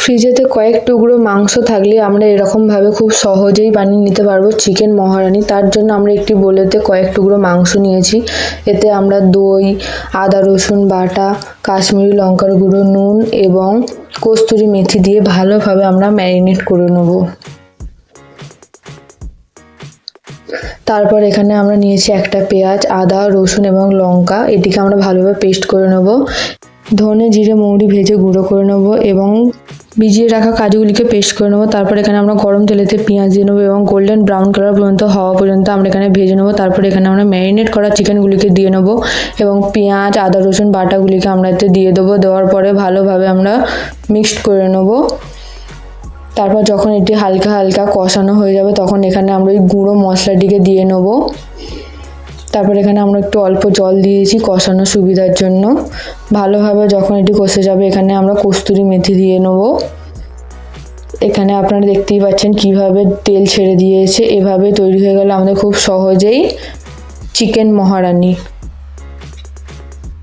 ফ্রিজেতে কয়েক টুকরো মাংস থাকলে আমরা এরকমভাবে খুব সহজেই বানিয়ে নিতে পারব চিকেন মহারানি। তার জন্য আমরা একটি বোলেতে কয়েক টুকরো মাংস নিয়েছি। এতে আমরা দই, আদা রসুন বাটা, কাশ্মীরি লঙ্কার গুঁড়ো, নুন এবং কস্তুরি মেথি দিয়ে ভালোভাবে আমরা ম্যারিনেট করে নেব। তারপর এখানে আমরা নিয়েছি একটা পেঁয়াজ, আদা, রসুন এবং লঙ্কা। এটিকে আমরা ভালোভাবে পেস্ট করে নেব। ধনে, জিরে, মৌরি ভেজে গুঁড়ো করে নেব এবং ভিজিয়ে রাখা কাজুগুলিকে পেস্ট করে নেব। তারপর এখানে আমরা গরম তেলেতে পেঁয়াজ দিয়ে নেব এবং গোল্ডেন ব্রাউন কালার পর্যন্ত হওয়া পর্যন্ত আমরা এখানে ভেজে নেব। তারপর এখানে আমরা ম্যারিনেট করা চিকেনগুলিকে দিয়ে নেব এবং পেঁয়াজ, আদা, রসুন বাটাগুলিকে আমরা এতে দিয়ে দেবো। দেওয়ার পরে ভালোভাবে আমরা মিক্সড করে নেব। তারপর যখন এটি হালকা হালকা কষানো হয়ে যাবে তখন এখানে আমরা ওই গুঁড়ো মশলাটিকে দিয়ে নেব। তারপর এখানে আমরা একটু অল্প জল দিয়েছি কষানোর সুবিধার জন্য। ভালোভাবে যখন এটি কষে যাবে, এখানে আমরা কস্তুরি মেথি দিয়ে নেব। এখানে আপনারা দেখতেই পাচ্ছেন কীভাবে তেল ছেড়ে দিয়েছে। এভাবে তৈরি হয়ে গেল আমাদের খুব সহজেই চিকেন মহারানি।